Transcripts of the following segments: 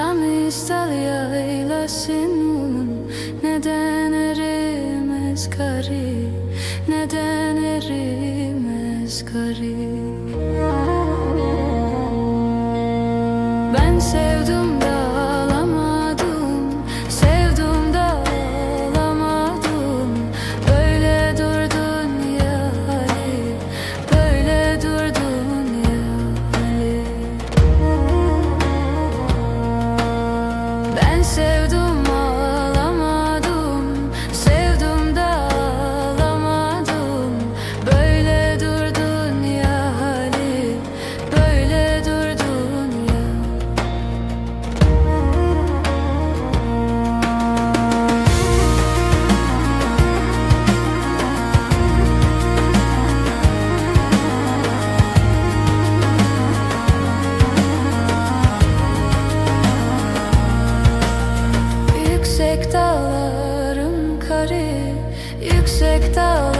Sami istalya eylesin onun. Neden erimez garip Neden erimez garip Ben sevdim ben todo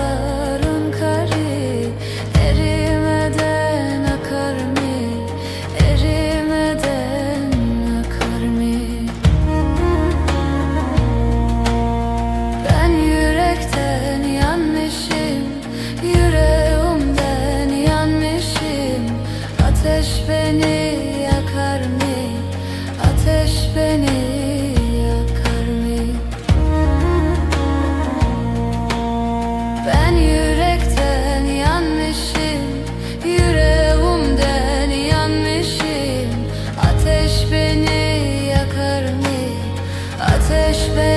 euch will.